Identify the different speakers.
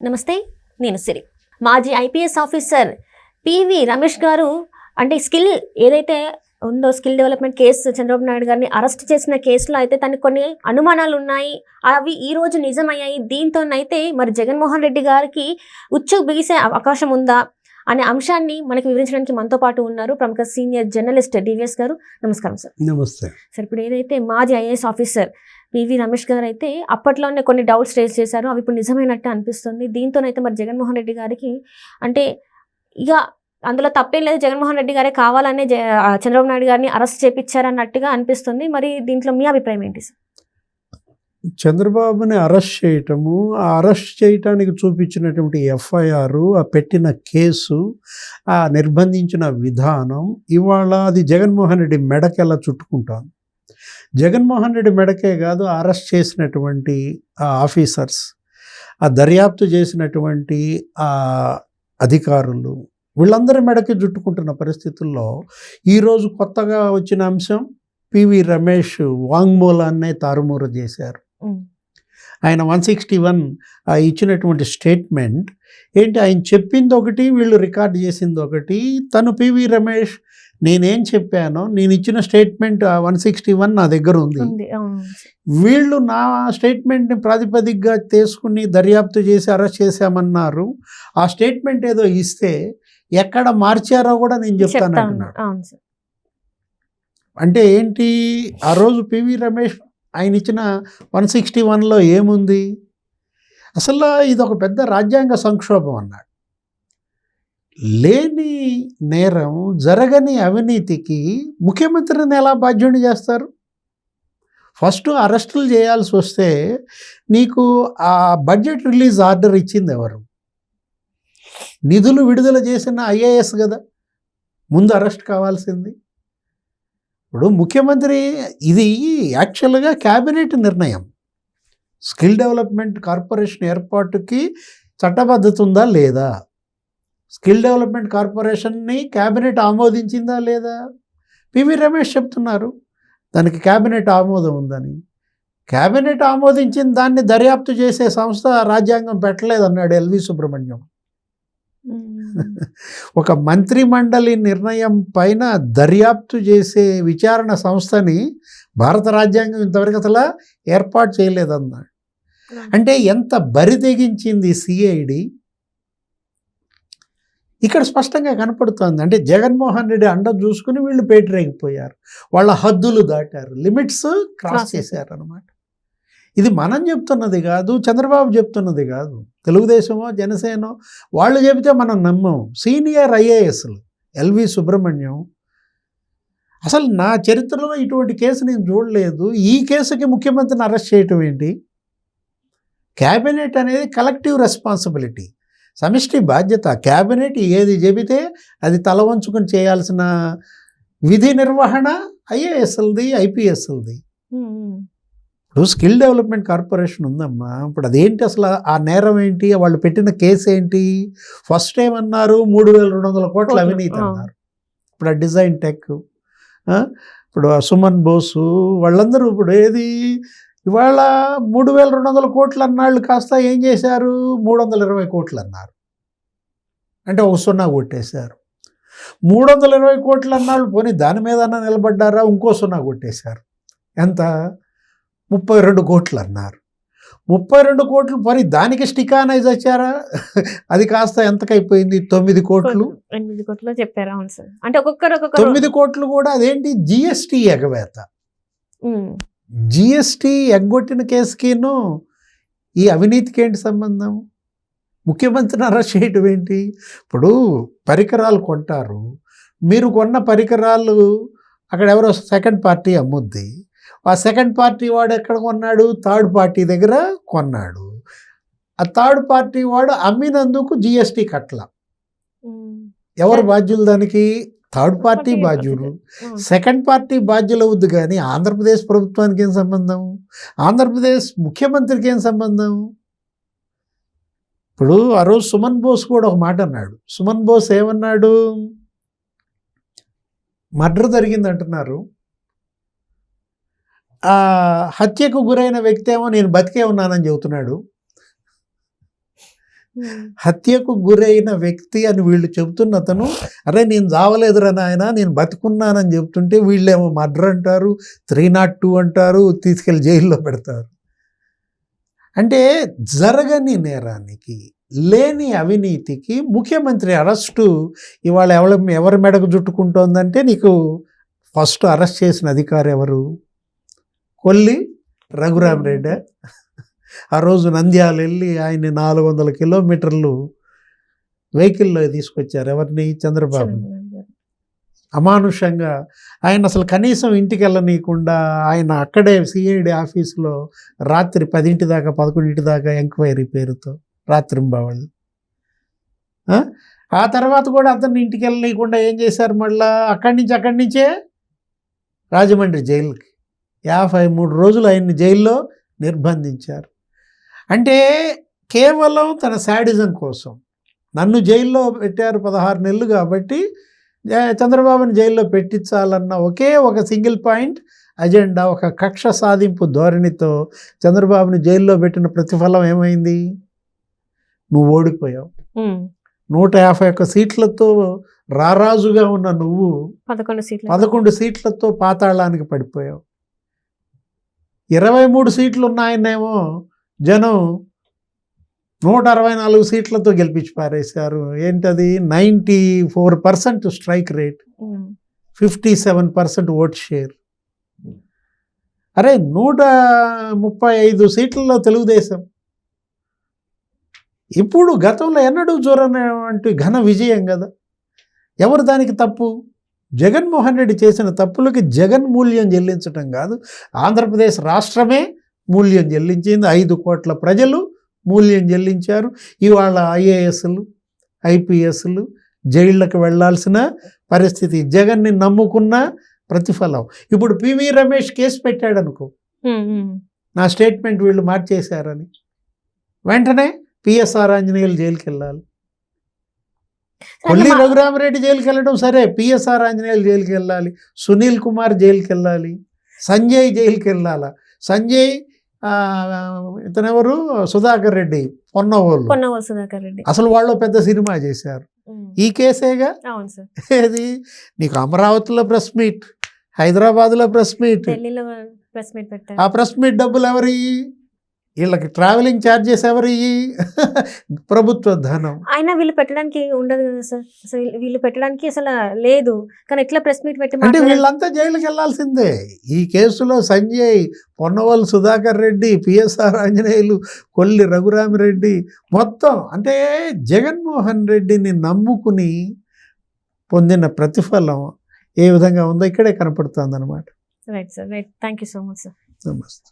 Speaker 1: నమస్తే నేను సిరి. మాజీ ఐపీఎస్ ఆఫీసర్ పివి రమేష్ గారు అంటే స్కిల్ ఏదైతే ఉందో skill development case Chandrababu Naidu గారిని అరెస్ట్ చేసిన కేసులో అయితే తనకు కొన్ని అనుమానాలు ఉన్నాయి అవి ఈ రోజు నిజమయ్యాయి. దీంతోనైతే మరి జగన్మోహన్ రెడ్డి గారికి ఉచ్చు బిగిసే అవకాశం ఉందా అనే అంశాన్ని మనకి వివరించడానికి మనతో పాటు ఉన్నారు ప్రముఖ సీనియర్ జర్నలిస్ట్ డివిఎస్ గారు. నమస్కారం సార్.
Speaker 2: నమస్తే.
Speaker 1: సార్ ఇప్పుడు ఏదైతే మాజీ ఐఏఎస్ ఆఫీసర్ పివి రమేష్ గారు అయితే అప్పట్లోనే కొన్ని డౌట్స్ రేస్ చేశారు. అవి ఇప్పుడు నిజమైనట్టు అనిపిస్తుంది. దీంతోనైతే మరి జగన్మోహన్ రెడ్డి గారికి అంటే ఇక అందులో తప్పేం లేదు. జగన్మోహన్ రెడ్డి గారే కావాలనే చంద్రబాబు నాయుడు గారిని అరెస్ట్ చేపించారన్నట్టుగా అనిపిస్తుంది. మరి దీంట్లో మీ అభిప్రాయం ఏంటి సార్?
Speaker 2: చంద్రబాబుని అరెస్ట్ చేయటము ఆ అరెస్ట్ చేయటానికి చూపించినటువంటి ఎఫ్ఐఆర్ ఆ పెట్టిన కేసు ఆ నిర్బంధించిన విధానం ఇవాళ అది జగన్మోహన్ రెడ్డి మెడకెలా చుట్టుకుంటాను. జగన్మోహన్ రెడ్డి మెడకే కాదు అరెస్ట్ చేసినటువంటి ఆ ఆఫీసర్స్ ఆ దర్యాప్తు చేసినటువంటి ఆ అధికారులు వీళ్ళందరి మెడకి చుట్టుకుంటున్న పరిస్థితుల్లో ఈరోజు కొత్తగా వచ్చిన అంశం పివి రమేష్ వాంగ్మూలాన్నే తారుమూరు చేశారు. ఆయన వన్ సిక్స్టీ వన్ ఇచ్చినటువంటి స్టేట్మెంట్ ఏంటి ఆయన చెప్పింది ఒకటి వీళ్ళు రికార్డ్ చేసింది ఒకటి తను పివి రమేష్ నేనేం చెప్పానో నేను ఇచ్చిన స్టేట్మెంట్ వన్ సిక్స్టీ వన్ నా దగ్గర ఉంది. వీళ్ళు నా స్టేట్మెంట్ని ప్రాతిపదికగా తీసుకుని దర్యాప్తు చేసి అరెస్ట్ చేశామన్నారు. ఆ స్టేట్మెంట్ ఏదో ఇస్తే ఎక్కడ మార్చారో కూడా నేను చెప్తాను.
Speaker 1: చెప్తా
Speaker 2: అంటున్నాడు అంటే ఏంటి? ఆ రోజు పివి రమేష్ ఆయన ఇచ్చిన వన్ సిక్స్టీ వన్లో ఏముంది? అసలు ఇది ఒక పెద్ద రాజ్యాంగ సంక్షోభం అన్నాడు. లేని నేరం జరగని అవినీతికి ముఖ్యమంత్రిని ఎలా బాధ్యుని చేస్తారు? ఫస్ట్ అరెస్టులు చేయాల్సి వస్తే నీకు ఆ బడ్జెట్ రిలీజ్ ఆర్డర్ ఇచ్చింది ఎవరు? నిధులు విడుదల చేసిన ఐఏఎస్ కదా ముందు అరెస్ట్ కావాల్సింది. ఇప్పుడు ముఖ్యమంత్రి ఇది యాక్చువల్గా క్యాబినెట్ నిర్ణయం. స్కిల్ డెవలప్మెంట్ కార్పొరేషన్ ఏర్పాటుకి చట్టబద్ధత ఉందా లేదా? స్కిల్ డెవలప్మెంట్ కార్పొరేషన్ని క్యాబినెట్ ఆమోదించిందా లేదా? పివి రమేష్ చెప్తున్నారు దానికి క్యాబినెట్ ఆమోదం ఉందని. క్యాబినెట్ ఆమోదించిన దాన్ని దర్యాప్తు చేసే సంస్థ రాజ్యాంగం పెట్టలేదన్నాడు ఎల్వి సుబ్రహ్మణ్యం. ఒక మంత్రి మండలి నిర్ణయం పైన దర్యాప్తు చేసే విచారణ సంస్థని భారత రాజ్యాంగం ఇంతవరకు అసలు ఏర్పాటు చేయలేదన్నాడు. అంటే ఎంత బరి తెగించింది సిఐడి? ఇక్కడ స్పష్టంగా కనపడుతోంది. అంటే జగన్మోహన్ రెడ్డి అండ చూసుకుని వీళ్ళు పేటరేగిపోయారు. వాళ్ళ హద్దులు దాటారు. లిమిట్స్ క్రాస్ చేశారు అనమాట ఇది మనం చెప్తున్నది కాదు చంద్రబాబు చెప్తున్నది కాదు. తెలుగుదేశమో జనసేనో వాళ్ళు చెబితే మనం నమ్మం. సీనియర్ ఐఏఎస్లు ఎల్వి సుబ్రహ్మణ్యం. అసలు నా చరిత్రలో ఇటువంటి కేసు నేను చూడలేదు. ఈ కేసుకి ముఖ్యమంత్రిని అరెస్ట్ చేయటం ఏంటి? క్యాబినెట్ అనేది కలెక్టివ్ రెస్పాన్సిబిలిటీ సమిష్టి బాధ్యత. క్యాబినెట్ ఏది చెబితే అది తల వంచుకొని చేయాల్సిన విధి నిర్వహణ ఐఏఎస్ఎల్ది ఐపీఎస్ఎల్ది. ఇప్పుడు స్కిల్ డెవలప్మెంట్ కార్పొరేషన్ ఉందమ్మా. ఇప్పుడు అదేంటి అసలు ఆ నేరం ఏంటి? వాళ్ళు పెట్టిన కేసు ఏంటి? ఫస్ట్ ఏమన్నారు మూడు వేల రెండు వందల కోట్ల అవినీతి. అన్నారు. ఇప్పుడు ఆ డిజైన్ టెక్ ఇప్పుడు సుమన్ బోసు వాళ్ళందరూ ఇప్పుడు ఏది ఇవాళ మూడు వేల రెండు వందల కోట్లు అన్నాళ్ళు కాస్త ఏం చేశారు? మూడు వందల ఇరవై కోట్లు అన్నారు. అంటే ఒక సున్నా కొట్టేశారు. మూడు వందల ఇరవై కోట్లు అన్నాళ్ళు పోనీ దాని మీద నిలబడ్డారా? ఇంకో సున్నా కొట్టేశారు. ఎంత? ముప్పై రెండు కోట్లు అన్నారు. ముప్పై రెండు కోట్లు పోనీ దానికి స్టికానైజ్ వచ్చారా అది కాస్త ఎంతకైపోయింది? తొమ్మిది కోట్లు.
Speaker 1: ఎనిమిది కోట్లు చెప్పారు. అవును సార్. అంటే ఒక్కొక్కరు
Speaker 2: తొమ్మిది కోట్లు కూడా అదేంటి? జిఎస్టీ ఎగవేత. జిఎస్టీ ఎగ్గొట్టిన కేసుకిను ఈ అవినీతికి ఏంటి సంబంధం? ముఖ్యమంత్రిని అరెస్ట్ చేయటం ఏంటి? ఇప్పుడు పరికరాలు కొంటారు. మీరు కొన్న పరికరాలు అక్కడ ఎవరో సెకండ్ పార్టీ అమ్ముద్ది. ఆ సెకండ్ పార్టీ వాడు ఎక్కడ కొన్నాడు? థర్డ్ పార్టీ దగ్గర కొన్నాడు. ఆ థర్డ్ పార్టీ వాడు అమ్మినందుకు జిఎస్టీ కట్ల. ఎవరు బాధ్యులు దానికి? థర్డ్ పార్టీ బాధ్యులు. సెకండ్ పార్టీ బాధ్యులు అవుద్ది కానీ ఆంధ్రప్రదేశ్ ప్రభుత్వానికి ఏం సంబంధం? ఆంధ్రప్రదేశ్ ముఖ్యమంత్రికి ఏం సంబంధం? ఇప్పుడు ఆ రోజు సుమన్ బోస్ కూడా ఒక మాట అన్నాడు. సుమన్ బోస్ ఏమన్నాడు? మర్డర్ జరిగింది అంటున్నారు. హత్యకు గురైన వ్యక్తి ఏమో నేను బతికే ఉన్నానని చెబుతున్నాడు. హత్యకు గురైన వ్యక్తి అని వీళ్ళు చెబుతున్న అతను అరే నేను చావలేదురా నాయన నేను బతుకున్నానని చెప్తుంటే వీళ్ళేమో మర్డర్ అంటారు త్రీ నాట్ టూ అంటారు తీసుకెళ్ళి జైల్లో పెడతారు. అంటే జరగని నేరానికి లేని అవినీతికి ముఖ్యమంత్రి అరెస్టు ఇవాళ ఎవరి ఎవరి మెడకు చుట్టుకుంటోందంటే నీకు ఫస్ట్ అరెస్ట్ చేసిన అధికారి ఎవరు? కొల్లి రఘురామరెడ్డి ఆ రోజు నంద్యాల వెళ్ళి ఆయన్ని నాలుగు వందల కిలోమీటర్లు వెహికల్లో తీసుకొచ్చారు. ఎవరిని? చంద్రబాబు అమానుషంగా ఆయన అసలు కనీసం ఇంటికి వెళ్ళనీయకుండా ఆయన అక్కడే సిఐడి ఆఫీసులో రాత్రి పదింటి దాకా పదకొండింటి దాకా ఎంక్వైరీ పేరుతో రాత్రింబావాళ్ళు. ఆ? ఆ తర్వాత కూడా అతన్ని ఇంటికి వెళ్ళనీయకుండా ఏం చేశారు మళ్ళా? అక్కడి నుంచి అక్కడి నుంచే రాజమండ్రి జైలుకి. యాభై మూడు రోజులు ఆయన్ని జైల్లో నిర్బంధించారు. అంటే కేవలం తన శాడిజం కోసం. నన్ను జైల్లో పెట్టారు పదహారు నెలలు కాబట్టి చంద్రబాబుని జైల్లో పెట్టించాలన్న ఒకే ఒక సింగిల్ పాయింట్ అజెండా ఒక కక్ష సాధింపు ధోరణితో చంద్రబాబుని జైల్లో పెట్టిన ప్రతిఫలం ఏమైంది? నువ్వు ఓడిపోయావు. నూట యాభై ఒక్క సీట్లతో రారాజుగా ఉన్న నువ్వు
Speaker 1: పదకొండు సీట్లు
Speaker 2: పదకొండు సీట్లతో పాతాళానికి పడిపోయావు. ఇరవై మూడు సీట్లు ఉన్నాయనేమో జనం నూట అరవై నాలుగు సీట్లతో గెలిపించి పారేశారు. ఏంటది? Ninety four percent strike rate. Fifty seven percent vote share. అరే నూట ముప్పై ఐదు సీట్లలో తెలుగుదేశం. ఇప్పుడు గతంలో ఎన్నడూ చూరనటువంటి ఘన విజయం కదా. ఎవరు దానికి తప్పు? జగన్మోహన్ రెడ్డి చేసిన తప్పులకి జగన్ మూల్యం చెల్లించటం కాదు. ఆంధ్రప్రదేశ్ రాష్ట్రమే మూల్యం చెల్లించింది. ఐదు కోట్ల ప్రజలు మూల్యం చెల్లించారు. ఇవాళ ఐఏఎస్లు ఐపీఎస్లు జైళ్ళకు వెళ్ళాల్సిన పరిస్థితి జగన్ని నమ్ముకున్న ప్రతిఫలం. ఇప్పుడు పివి రమేష్ కేసు పెట్టాడు అనుకో. నా స్టేట్మెంట్ వీళ్ళు మార్చేశారని. వెంటనే పిఎస్ఆర్ ఆంజనేయులు జైలుకి వెళ్ళాలి కొల్లి రఘురామరెడ్డి జైలుకి వెళ్ళడం సరే పిఎస్ఆర్ ఆంజనేయులు జైలుకి వెళ్ళాలి సునీల్ కుమార్ జైలుకి వెళ్ళాలి సంజయ్ జైలుకి వెళ్ళాలా సంజయ్ ఇతనెవరు సుధాకర్ రెడ్డి పొన్నవోళ్ళు
Speaker 1: పొన్నవోలు సుధాకర్ రెడ్డి.
Speaker 2: అసలు వాళ్ళు పెద్ద సినిమా చేశారు. ఈ కేసేగా? ఏది? నీకు అమరావతిలో ప్రెస్ మీట్ హైదరాబాద్లో ప్రెస్ మీట్. ఆ ప్రెస్ మీట్ డబ్బులు ఎవరి? వీళ్ళకి ట్రావెలింగ్ ఛార్జెస్ ఎవరి ప్రభుత్వ ధనం?
Speaker 1: అయినా వీళ్ళు పెట్టడానికి ఉండదు కదా సార్. అసలు వీళ్ళు- పెట్టడానికి అసలు లేదు. కానీ ఎట్లా ప్రెస్ మీట్ పెట్టి
Speaker 2: అంటే? వీళ్ళంతా జైలుకి వెళ్ళాల్సిందే. ఈ కేసులో సంజయ్ పొన్నవల్ సుధాకర్ రెడ్డి పిఎస్ఆర్ ఆంజనేయులు కొల్లి రఘురామిరెడ్డి మొత్తం అంటే జగన్మోహన్ రెడ్డిని నమ్ముకుని పొందిన ప్రతిఫలం ఏ విధంగా ఉందో ఇక్కడే కనపడుతుంది అనమాట
Speaker 1: right sir right thank you so much sir
Speaker 2: నమస్తే